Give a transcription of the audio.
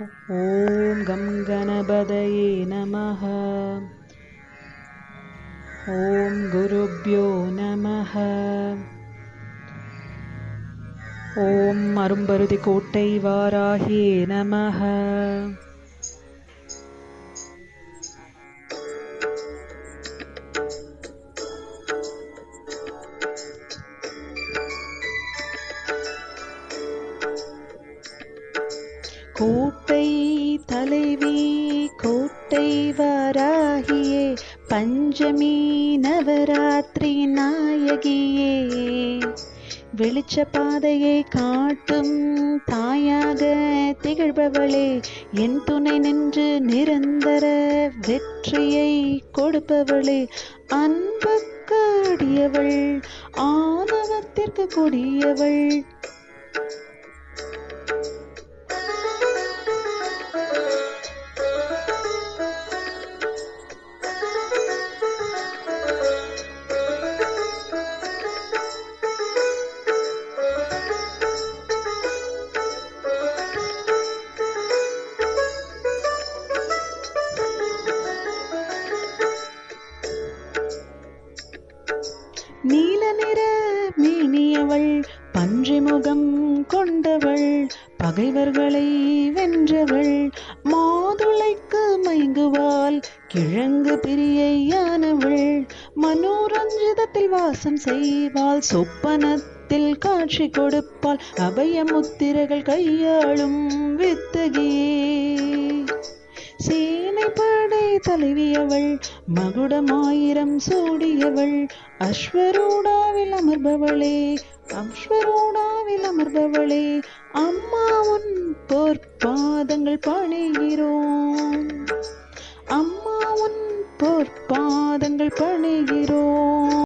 ॐ गं गणपदये नमः। ॐ गुरुभ्यो नमः। ॐ अरुम्बरुतिकोटैवाराह्ये नमः। கோட்டை தலைவி கோட்டை வாராகியே பஞ்சமி நவராத்திரி நாயகியே. வெளிச்ச பாதையை காட்டும் தாயாக திகழ்பவளே என் துணை நின்று நிரந்தர வெற்றியை கொடுப்பவளே. அன்புக்கு அடியவள் ஆணவத்திற்கு கொடியவள். நீல நிற மேனியவள் பன்றி முகம் கொண்டவள் பகைவர்களை வென்றவள் மாதுளைக்கு மயங்குவாள் கிழங்கு பிரியையானவள். மனோரஞ்சிதத்தில் வாசம் செய்வாள் சொப்பனத்தில் காட்சி கொடுப்பாள் அபய முத்திரைகள் கையாளும் வித்தகியே சேனை படை தலைவியவள் மகுடமாயிரம் சூடியவள் அஸ்வரூடாவில் அமர்பவளே அஸ்வரூடாவில் அமர்பவளே அம்மா உன் போர்ப்பாதங்கள் பணிகிறோம். அம்மா உன் போர்ப்பாதங்கள் பணிகிறோம்.